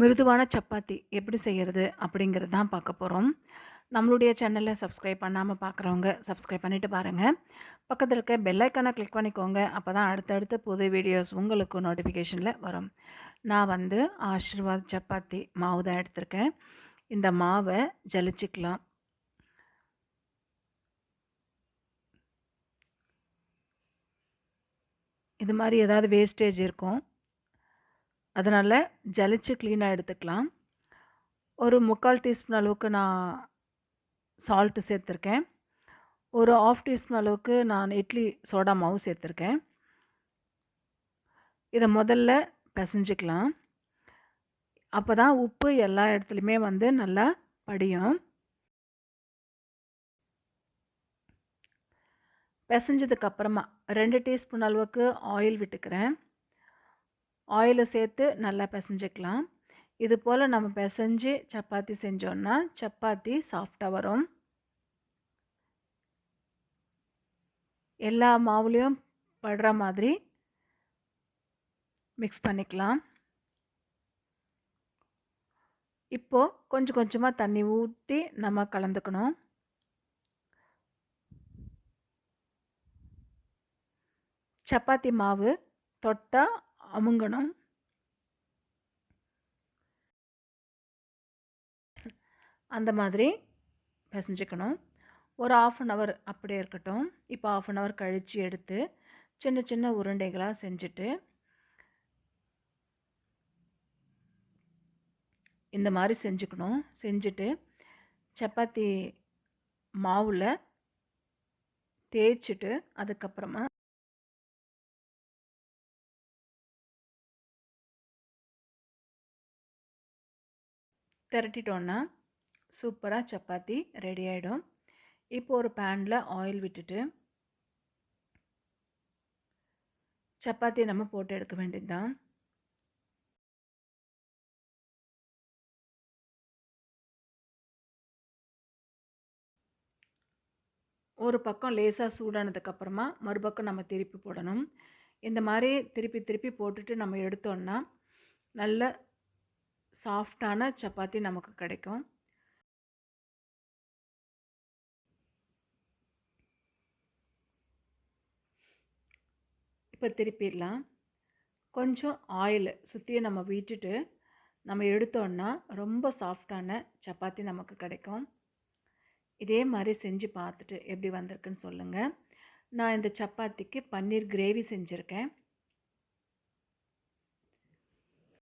மிருதுவான சப்பாத்தி எப்படி செய்கிறது அப்படிங்கிறது தான் பார்க்க போகிறோம் நம்மளுடைய சேனலை சப்ஸ்கிரைப் பண்ணாமல் பார்க்குறவங்க சப்ஸ்கிரைப் பண்ணிவிட்டு பாருங்கள் பக்கத்தில் இருக்க பெல்லைக்கானை கிளிக் பண்ணிக்கோங்க. அப்போ தான் அடுத்தடுத்த புது வீடியோஸ் உங்களுக்கு நோட்டிஃபிகேஷனில் வரும். நான் வந்து ஆஷிர்வாத் சப்பாத்தி மாவு தான் எடுத்திருக்கேன். இந்த மாவை ஜலிச்சிக்கலாம். இது மாதிரி ஏதாவது வேஸ்டேஜ் இருக்கும். அதனால் ஜலிச்சு க்ளீனாக எடுத்துக்கலாம். ஒரு முக்கால் டீஸ்பூன் அளவுக்கு நான் சால்ட்டு சேர்த்துருக்கேன். ஒரு ஆஃப் டீஸ்பூன் அளவுக்கு நான் இட்லி சோடா மாவு சேர்த்துருக்கேன். இதை முதல்ல பிசைஞ்சிக்கலாம். அப்போ தான் உப்பு எல்லா இடத்துலையுமே வந்து நல்லா படியும். பிசைஞ்சதுக்கப்புறமா ரெண்டு டீஸ்பூன் அளவுக்கு ஆயில் விட்டுக்கிறேன். ஆயிலை சேர்த்து நல்லா பிசைஞ்சிக்கலாம். இது போல் நம்ம பிசைஞ்சு சப்பாத்தி செஞ்சோன்னா சப்பாத்தி சாஃப்டாக வரும். எல்லா மாவுலேயும் படுற மாதிரி மிக்ஸ் பண்ணிக்கலாம். இப்போது கொஞ்சம் கொஞ்சமாக தண்ணி ஊற்றி நம்ம கலந்துக்கணும். சப்பாத்தி மாவு தொட்டால் அமுங்கணும். அந்த மாதிரி பிசைஞ்சிக்கணும். ஒரு ஆஃப் அன் ஹவர் அப்படியே இருக்கட்டும். இப்போ ஆஃப் அன் ஹவர் கழித்து எடுத்து சின்ன சின்ன உருண்டைகளாக செஞ்சுட்டு இந்த மாதிரி செஞ்சுக்கணும். செஞ்சுட்டு சப்பாத்தி மாவில் தேய்ச்சிட்டு அதுக்கப்புறமா திரட்டிட்டோன்னா சூப்பராக சப்பாத்தி ரெடி ஆகிடும் இப்போ ஒரு பேனில் ஆயில் விட்டுட்டு சப்பாத்தியை நம்ம போட்டு எடுக்க வேண்டியது தான் ஒரு பக்கம் லேசாக சூடானதுக்கப்புறமா மறுபக்கம் நம்ம திருப்பி போடணும். இந்த மாதிரி திருப்பி திருப்பி போட்டுட்டு நம்ம எடுத்தோன்னா நல்ல சாஃப்டான சப்பாத்தி நமக்கு கிடைக்கும். இப்போ திருப்பிடலாம். கொஞ்சம் ஆயில் சுற்றியும் நம்ம விட்டுட்டு நம்ம எடுத்தோன்னா ரொம்ப சாஃப்டான சப்பாத்தி நமக்கு கிடைக்கும். இதே மாதிரி செஞ்சு பார்த்துட்டு எப்படி வந்திருக்குன்னு சொல்லுங்கள் நான் இந்த சப்பாத்திக்கு பன்னீர் கிரேவி செஞ்சுருக்கேன்.